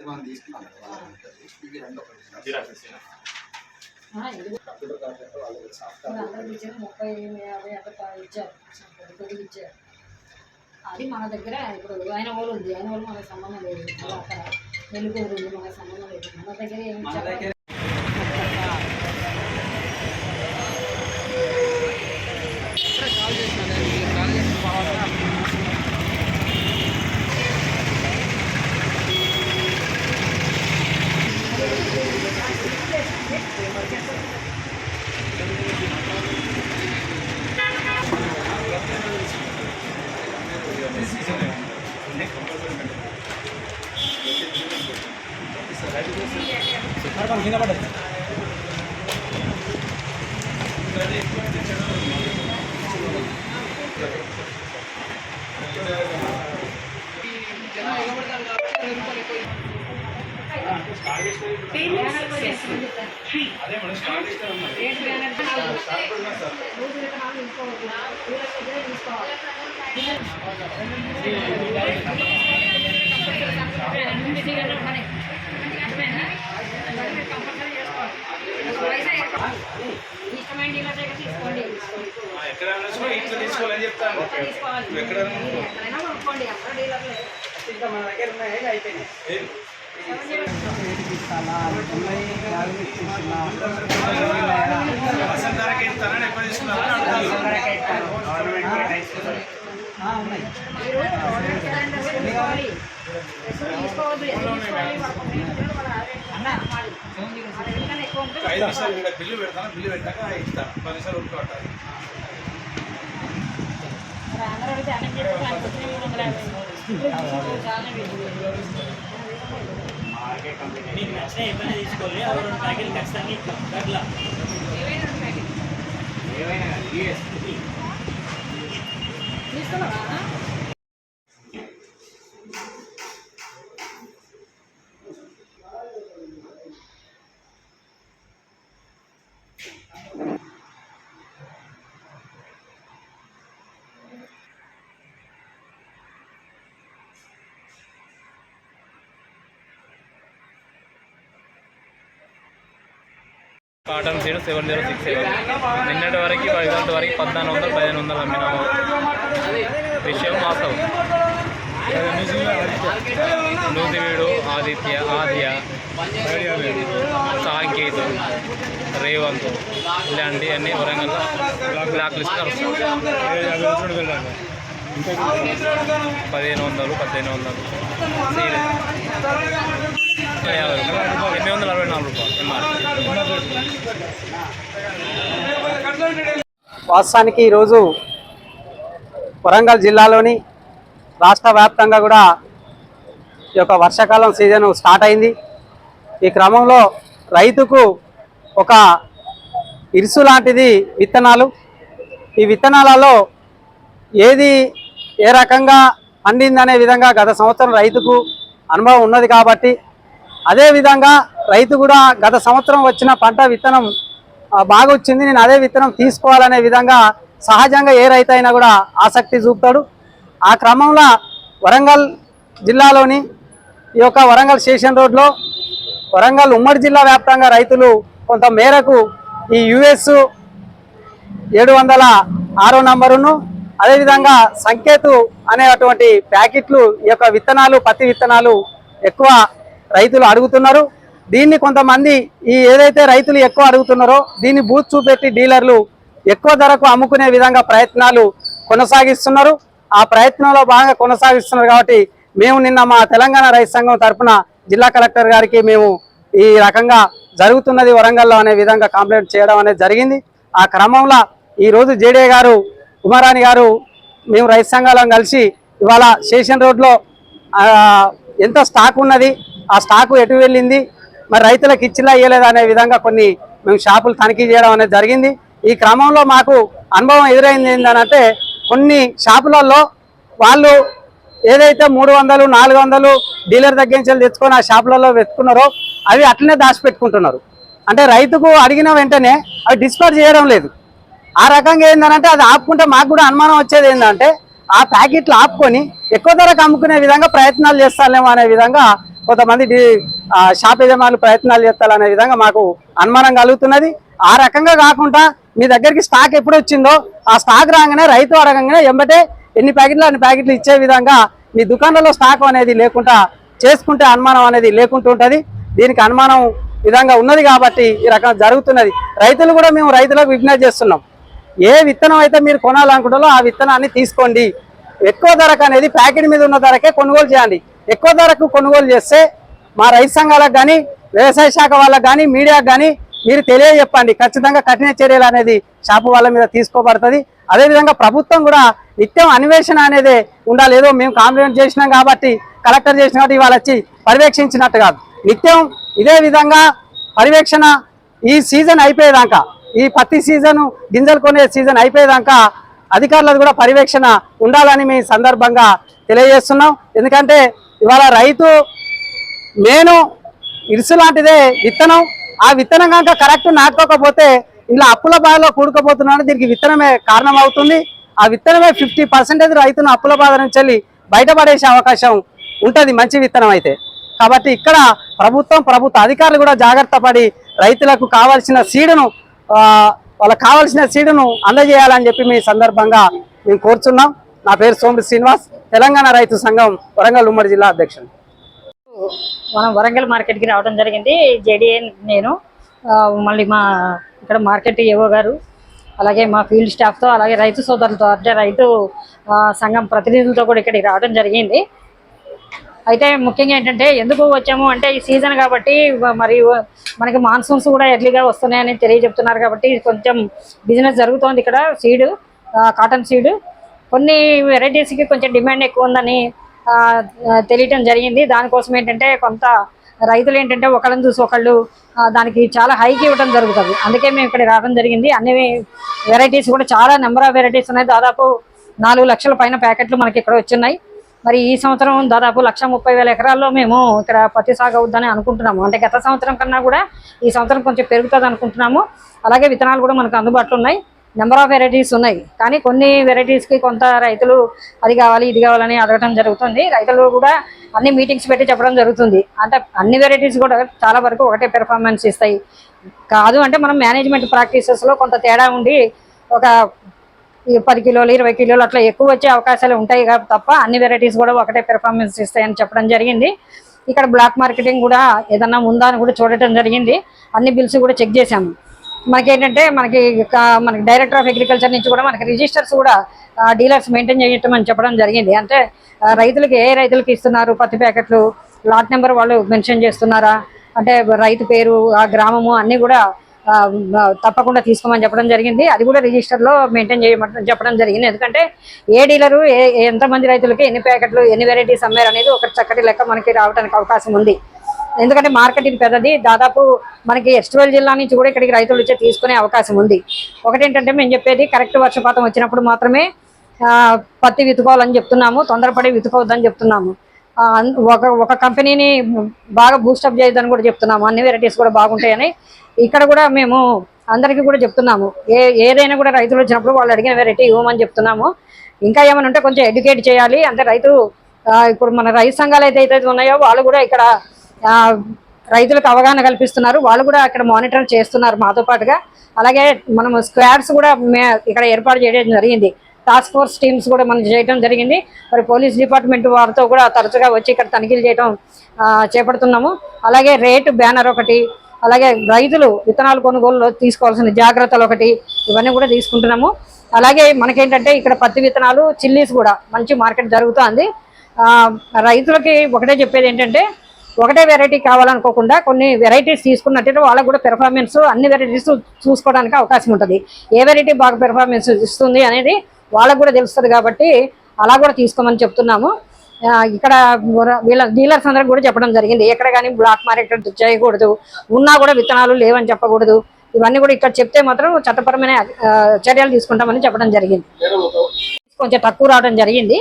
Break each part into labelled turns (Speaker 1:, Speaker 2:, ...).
Speaker 1: మనం తీసుకున్నాం రెండు
Speaker 2: ఇది ముప్పై యాభై ఇచ్చారు. కొద్దిగా ఇచ్చారు. అది మన దగ్గర ఇప్పుడు ఆయన వాళ్ళు ఉంది ఆయన వాళ్ళు మనకు సంబంధం లేదు. అక్కడ ఉంది మనకు సంబంధం లేదు. మన దగ్గర ఏం చెప్పాలి రోజు విత్తనాలు తీసుకోవద్దు తీసుకోండి
Speaker 3: తీసుకోవాలని చెప్తాను ఎక్కడ
Speaker 2: ఎక్కడైనా కొనుక్కోండి
Speaker 4: ఇంకా మన దగ్గర ఉన్నాయి అయిపోయినాయి ఉన్నాయి.
Speaker 3: ఐదు నిమిషాలు ఇక్కడ బిల్లు పెడతాను బిల్లు పెట్టాక ఇస్తాను పది నిమిషాలు
Speaker 2: చాలా
Speaker 5: మీకు నచ్చిన ఏమైనా తీసుకోవాలి. అవి రెండు ప్యాకెట్లు ఖచ్చితంగా ఇస్తాం. అట్లా
Speaker 2: తీసుకున్నావా
Speaker 6: cotton seed seven zero six seven నిన్నటి వరకు పదిగంట వరకు పద్నాలుగు వందలు పదిహేను వందలు అమ్మినాము. విషయం వాస్తవం. నూతివీడు ఆదిత్య ఆద్య సాంకేత్ రేవంత్ ఇలాంటి అన్ని వరంగల్ బ్లాక్ లిస్ట్ పదిహేను వందలు పదిహేను వందలు. యాభై రూపాయలు ఎనిమిది వందల అరవై నాలుగు రూపాయలు.
Speaker 4: వాస్తవానికి ఈరోజు వరంగల్ జిల్లాలోని రాష్ట్ర వ్యాప్తంగా కూడా ఈ యొక్క వర్షాకాలం సీజన్ స్టార్ట్ అయింది. ఈ క్రమంలో రైతుకు ఒక ఇరుసు లాంటిది విత్తనాలు. ఈ విత్తనాలలో ఏది ఏ రకంగా పండిందనే విధంగా గత సంవత్సరం రైతుకు అనుభవం ఉన్నది కాబట్టి అదేవిధంగా రైతు కూడా గత సంవత్సరం వచ్చిన పంట విత్తనం బాగా వచ్చింది. నేను అదే విత్తనం తీసుకోవాలనే విధంగా సహజంగా ఏ రైతు అయినా కూడా ఆసక్తి చూపుతాడు. ఆ క్రమంలో వరంగల్ జిల్లాలోని ఈ యొక్క వరంగల్ స్టేషన్ రోడ్లో వరంగల్ ఉమ్మడి జిల్లా వ్యాప్తంగా రైతులు కొంత మేరకు ఈ యుఎస్ ఏడు వందల ఆరో నంబరును అదేవిధంగా సంకేతు అనేటువంటి ప్యాకెట్లు ఈ యొక్క విత్తనాలు పత్తి విత్తనాలు ఎక్కువ రైతులు అడుగుతున్నారు. దీన్ని కొంతమంది ఈ ఏదైతే రైతులు ఎక్కువ అడుగుతున్నారో దీన్ని బూత్ చూపెట్టి డీలర్లు ఎక్కువ ధరకు అమ్ముకునే విధంగా ప్రయత్నాలు కొనసాగిస్తున్నారు. ఆ ప్రయత్నంలో బాగా కొనసాగిస్తున్నారు కాబట్టి మేము నిన్న మా తెలంగాణ రైతు సంఘం తరఫున జిల్లా కలెక్టర్ గారికి మేము ఈ రకంగా జరుగుతున్నది వరంగల్లో అనే విధంగా కంప్లైంట్ చేయడం అనేది జరిగింది. ఆ క్రమంలో ఈరోజు జేడే గారు కుమారాణి గారు మేము రైతు సంఘాలను కలిసి ఇవాళ స్టేషన్ రోడ్లో ఎంత స్టాక్ ఉన్నది ఆ స్టాకు ఎటు వెళ్ళింది? మరి రైతులకు ఇచ్చిలా ఇయ్యలేదా అనే విధంగా కొన్ని మేము షాపులు తనిఖీ చేయడం అనేది జరిగింది. ఈ క్రమంలో మాకు అనుభవం ఎదురైంది ఏంటంటే కొన్ని షాపులలో వాళ్ళు ఏదైతే మూడు వందలు నాలుగు వందలు డీలర్ దగ్గర నుంచి తెచ్చుకొని ఆ షాపులలో వెతుకున్నారో అవి అట్లనే దాచిపెట్టుకుంటున్నారు. అంటే రైతుకు అడిగిన వెంటనే అవి డిస్పాచ్ చేయడం లేదు. ఆ రకంగా ఏంటంటే అది ఆపుకుంటే మాకు కూడా అనుమానం వచ్చేది ఏంటంటే ఆ ప్యాకెట్లు ఆపుకొని ఎక్కువ ధరకు అమ్ముకునే విధంగా ప్రయత్నాలు చేస్తాలేమో అనే విధంగా కొంతమంది ఆ, షాప్ యజమానులు ప్రయత్నాలు చేస్తారనే విధంగా మాకు అనుమానం కలుగుతున్నది. ఆ రకంగా కాకుండా మీ దగ్గరికి స్టాక్ ఎప్పుడు వచ్చిందో ఆ స్టాక్ రాగానే రైతు అడగంగానే ఎంబటే ఎన్ని ప్యాకెట్లు అన్ని ప్యాకెట్లు ఇచ్చే విధంగా మీ దుకాణంలో స్టాక్ అనేది లేకుండా చేసుకుంటే అనుమానం అనేది లేకుండా ఉంటుంది. దీనికి అనుమానం విధంగా ఉన్నది కాబట్టి ఈ రకం జరుగుతున్నది. రైతులు కూడా మేము రైతులకు విజ్ఞప్తి చేస్తున్నాం. ఏ విత్తనం అయితే మీరు కొనాలనుకుంటారో ఆ విత్తనాన్ని తీసుకోండి. ఎక్కువ ధరకు అనేది ప్యాకెట్ మీద ఉన్న ధరకే కొనుగోలు చేయండి. ఎక్కువ ధరకు కొనుగోలు చేస్తే మా రైతు సంఘాలకు కానీ వ్యవసాయ శాఖ వాళ్ళకు కానీ మీడియాకు కానీ మీరు తెలియజెప్పండి. ఖచ్చితంగా కఠిన చర్యలు అనేది షాపు వాళ్ళ మీద తీసుకోబడుతుంది. అదేవిధంగా ప్రభుత్వం కూడా నిత్యం అన్వేషణ అనేది ఉండాలి. ఏదో మేము కాంప్లైంట్ చేసినాం కాబట్టి కలెక్టర్ చేసిన కాబట్టి ఇవాళ వచ్చి పర్యవేక్షించినట్టు కాదు. నిత్యం ఇదే విధంగా పర్యవేక్షణ ఈ సీజన్ అయిపోయేదాకా ఈ పత్తి సీజను గింజలు కొనే సీజన్ అయిపోయేదాకా అధికారులకు కూడా పర్యవేక్షణ ఉండాలని మీ సందర్భంగా తెలియజేస్తున్నాం. ఎందుకంటే ఇవాళ రైతు నేను ఇరుసు లాంటిదే విత్తనం. ఆ విత్తనం కనుక కరెక్ట్ నాటుకోకపోతే ఇలా అప్పుల బాధలో కూడుకుపోతున్నాడు దీనికి విత్తనమే కారణం అవుతుంది ఆ విత్తనమే ఫిఫ్టీ పర్సెంటేజ్ రైతును అప్పుల బాధ నుంచి బయటపడేసే అవకాశం ఉంటుంది. మంచి విత్తనం అయితే. కాబట్టి ఇక్కడ ప్రభుత్వం ప్రభుత్వ అధికారులు కూడా జాగ్రత్త పడి రైతులకు కావాల్సిన సీడును వాళ్ళకు వాళ్ళకి కావాల్సిన సీడును అందజేయాలని చెప్పి మీ సందర్భంగా మేము కోరుచున్నాం. నా పేరు సోమరి శ్రీనివాస్. తెలంగాణ రైతు సంఘం వరంగల్ ఉమ్మడి జిల్లా అధ్యక్షుడు
Speaker 2: మనం వరంగల్ మార్కెట్కి రావడం జరిగింది. జేడీఏ నేను మళ్ళీ మా ఇక్కడ మార్కెట్ ఏవో గారు అలాగే మా ఫీల్డ్ స్టాఫ్తో అలాగే రైతు సోదరులతో అంటే రైతు సంఘం ప్రతినిధులతో కూడా ఇక్కడికి రావడం జరిగింది. అయితే ముఖ్యంగా ఏంటంటే ఎందుకు వచ్చాము అంటే ఈ సీజన్ కాబట్టి మరియు మరి మనకి మాన్సూన్స్ కూడా ఎర్లీగా వస్తున్నాయని తెలియజెప్తున్నారు కాబట్టి కొంచెం బిజినెస్ జరుగుతోంది ఇక్కడ సీడ్ కాటన్ సీడ్. కొన్ని వెరైటీస్కి కొంచెం డిమాండ్ ఎక్కువ ఉందని తెలియటం జరిగింది. దానికోసం ఏంటంటే కొంత రైతులు ఏంటంటే ఒకళ్ళని చూసి ఒకళ్ళు దానికి చాలా హైకి ఇవ్వడం జరుగుతుంది. అందుకే మేము ఇక్కడ రావడం జరిగింది. అన్ని వెరైటీస్ కూడా చాలా నెంబర్ ఆఫ్ వెరైటీస్ ఉన్నాయి. దాదాపు నాలుగు లక్షల పైన ప్యాకెట్లు మనకి ఇక్కడ వచ్చున్నాయి. మరి ఈ సంవత్సరం దాదాపు లక్ష ముప్పై వేల ఎకరాల్లో మేము ఇక్కడ పత్తి సాగు అవుద్దని అనుకుంటున్నాము. అంటే గత సంవత్సరం కన్నా కూడా ఈ సంవత్సరం కొంచెం పెరుగుతుంది అనుకుంటున్నాము అలాగే విత్తనాలు కూడా మనకు అందుబాటులో ఉన్నాయి. నెంబర్ ఆఫ్ వెరైటీస్ ఉన్నాయి. కానీ కొన్ని వెరైటీస్కి కొంత రైతులు అది కావాలి ఇది కావాలని అడగటం జరుగుతుంది. రైతులు కూడా అన్ని మీటింగ్స్ పెట్టి చెప్పడం జరుగుతుంది. అంటే అన్ని వెరైటీస్ కూడా చాలా వరకు ఒకటే పెర్ఫార్మెన్స్ ఇస్తాయి. కాదు అంటే మనం మేనేజ్మెంట్ ప్రాక్టీసెస్లో కొంత తేడా ఉండి ఒక పది కిలోలు ఇరవై కిలోలు అట్లా ఎక్కువ వచ్చే అవకాశాలు ఉంటాయి కాబట్టి తప్ప అన్ని వెరైటీస్ కూడా ఒకటే పెర్ఫార్మెన్స్ ఇస్తాయని చెప్పడం జరిగింది. ఇక్కడ బ్లాక్ మార్కెటింగ్ కూడా ఏదన్నా ఉందా అని కూడా చూడటం జరిగింది. అన్ని బిల్స్ కూడా చెక్ చేశాము. మనకేంటంటే మనకి మనకి డైరెక్టర్ ఆఫ్ అగ్రికల్చర్ నుంచి కూడా మనకి రిజిస్టర్స్ కూడా డీలర్స్ మెయింటైన్ చేయటం అని చెప్పడం జరిగింది. అంటే రైతులకు రైతులకి ఏ రైతులకి ఇస్తున్నారు? పత్తి ప్యాకెట్లు లాట్ నెంబర్ వాళ్ళు మెన్షన్ చేస్తున్నారా? అంటే రైతు పేరు ఆ గ్రామము అన్నీ కూడా తప్పకుండా తీసుకోమని చెప్పడం జరిగింది. అది కూడా రిజిస్టర్లో మెయింటైన్ చేయమని చెప్పడం జరిగింది. ఎందుకంటే ఏ డీలరు ఏ ఏ- ఎంతమంది రైతులకి ఎన్ని ప్యాకెట్లు ఎన్ని వెరైటీస్ అమ్మారు అనేది ఒక చక్కటి లెక్క మనకి రావడానికి అవకాశం ఉంది. ఎందుకంటే మార్కెట్ ఇది పెద్దది. దాదాపు మనకి ఎస్టివల్ జిల్లా నుంచి కూడా ఇక్కడికి రైతులు వచ్చి తీసుకునే అవకాశం ఉంది. ఒకటేంటంటే మేము చెప్పేది కరెక్ట్ వర్షపాతం వచ్చినప్పుడు మాత్రమే పత్తి వితుకోవాలని చెప్తున్నాము తొందరపడి వితుకోవద్దని చెప్తున్నాము. ఒక ఒక కంపెనీని బాగా బూస్టప్ చేయొద్దని కూడా చెప్తున్నాము. అన్ని వెరైటీస్ కూడా బాగుంటాయని ఇక్కడ కూడా మేము అందరికీ కూడా చెప్తున్నాము. ఏ ఏదైనా కూడా రైతులు వచ్చినప్పుడు వాళ్ళు అడిగిన వెరైటీ ఇవ్వమని చెప్తున్నాము. ఇంకా ఏమైనా ఉంటే కొంచెం ఎడ్యుకేట్ చేయాలి. అంటే రైతు ఇప్పుడు మన రైతు సంఘాలు అయితే ఉన్నాయో వాళ్ళు కూడా ఇక్కడ రైతులకు అవగాహన కల్పిస్తున్నారు. వాళ్ళు కూడా ఇక్కడ మానిటర్ చేస్తున్నారు మాతో పాటుగా. అలాగే మనం స్క్వాడ్స్ కూడా మే ఇక్కడ ఏర్పాటు చేయడం జరిగింది. టాస్క్ ఫోర్స్ టీమ్స్ కూడా మనం చేయడం జరిగింది. మరి పోలీస్ డిపార్ట్మెంట్ వారితో కూడా తరచుగా వచ్చి ఇక్కడ తనిఖీలు చేయడం చేపడుతున్నాము. అలాగే రేటు బ్యానర్ ఒకటి అలాగే రైతులు విత్తనాలు కొనుగోలులో తీసుకోవాల్సిన జాగ్రత్తలు ఒకటి ఇవన్నీ కూడా తీసుకుంటున్నాము. అలాగే మనకేంటంటే ఇక్కడ పత్తి విత్తనాలు చిల్లీస్ కూడా మంచి మార్కెట్ జరుగుతుంది. రైతులకి ఒకటే చెప్పేది ఏంటంటే ఒకటే వెరైటీ కావాలనుకోకుండా కొన్ని వెరైటీస్ తీసుకున్నట్టయితే వాళ్ళకు కూడా పెర్ఫార్మెన్స్ అన్ని వెరైటీస్ చూసుకోవడానికి అవకాశం ఉంటుంది. ఏ వెరైటీ బాగా పెర్ఫార్మెన్స్ ఇస్తుంది అనేది వాళ్ళకు కూడా తెలుస్తుంది కాబట్టి అలా కూడా తీసుకోమని చెప్తున్నాము. ఇక్కడ వీళ్ళ డీలర్స్ అందరికి కూడా చెప్పడం జరిగింది. ఎక్కడ కానీ బ్లాక్ మార్కెట్ చేయకూడదు. ఉన్నా కూడా విత్తనాలు లేవని చెప్పకూడదు. ఇవన్నీ కూడా ఇక్కడ చెప్తే మాత్రం చట్టపరమైన చర్యలు తీసుకుంటామని చెప్పడం జరిగింది. కొంచెం తక్కువ రావడం జరిగింది.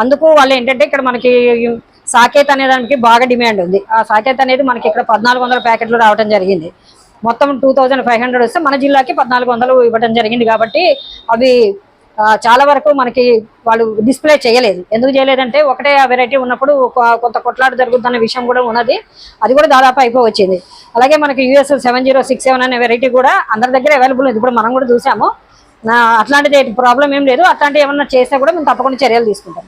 Speaker 2: అందుకు వాళ్ళు ఏంటంటే ఇక్కడ మనకి సాకేత్ అనే దానికి బాగా డిమాండ్ ఉంది. ఆ సాకేత్ అనేది మనకి ఇక్కడ పద్నాలుగు వందల ప్యాకెట్లు రావడం జరిగింది. మొత్తం టూ థౌజండ్ ఫైవ్ హండ్రెడ్ వస్తే మన జిల్లాకి పద్నాలుగు వందలు ఇవ్వడం జరిగింది కాబట్టి అవి చాలా వరకు మనకి వాళ్ళు డిస్ప్లే చేయలేదు. ఎందుకు చేయలేదంటే ఒకటే వెరైటీ ఉన్నప్పుడు కొంత కొట్లాట జరుగుతున్న విషయం కూడా ఉన్నది. అది కూడా దాదాపు అయిపోవచ్చింది. అలాగే మనకి US seven zero six seven అనే వెరైటీ కూడా అందరి దగ్గర అవైలబుల్ ఉంది. ఇప్పుడు మనం కూడా చూసాము. అట్లాంటిది ప్రాబ్లం ఏం లేదు. అట్లాంటివి ఏమన్నా చేసినా కూడా మేము తప్పకుండా చర్యలు తీసుకుంటాం.